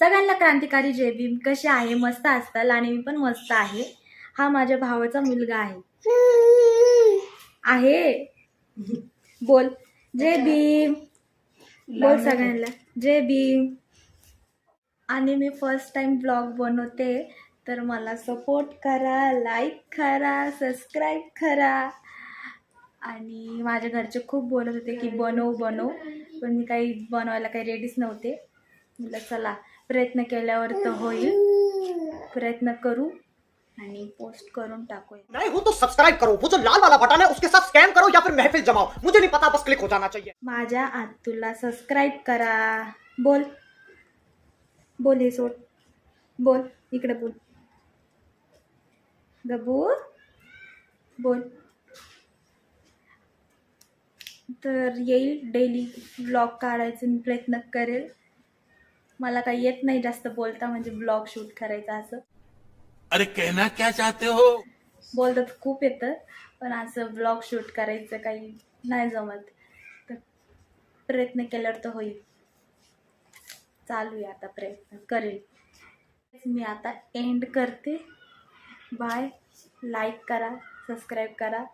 सगळ्यांना क्रांतिकारी जय भीम कसे आहे मस्त असताल आणि मी पण मस्त आहे. हा माझ्या भावाचा मुलगा आहे. आहे. बोल. जय भीम बोल सगळ्यांना. जय भीम आणि मी फर्स्ट टाइम ब्लॉग बनवते तर मला सपोर्ट करा लाईक करा सबस्क्राईब करा. आणि माझ्या घरचे खूप बोलत होते की बनव बनव. पण मी काही बनवायला काही रेडीच नव्हते. म्हटलं चला प्रयत्न केल्यावर तर होईल. प्रयत्न करू आणि पोस्ट करून टाकूया. नए हो तो सब्सक्राइब करो. वो जो लाल वाला बटन है उसके साथ स्कैम करो या फिर महफिल जमाओ. मुझे नहीं पता बस क्लिक हो जाना चाहिए। माझ्या आतूला सबस्क्राईब करा. बोल. बोल हे सोड. बोल. इकडे बोल. गबू बोल. तर येईल डेली ब्लॉग काढायचा मी प्रयत्न करेल. मला काही येत नाही जास्त बोलता म्हणजे ब्लॉग शूट करायचा असं. अरे कहना क्या चाहते हो? बोलतं तर खूप येतं पण असं ब्लॉग शूट करायचं काही नाही जमत. तर प्रयत्न केल्यावर तर होईल. चालू आहे आता प्रयत्न करेल. मी आता एंड करते. बाय लाईक करा सबस्क्राईब करा.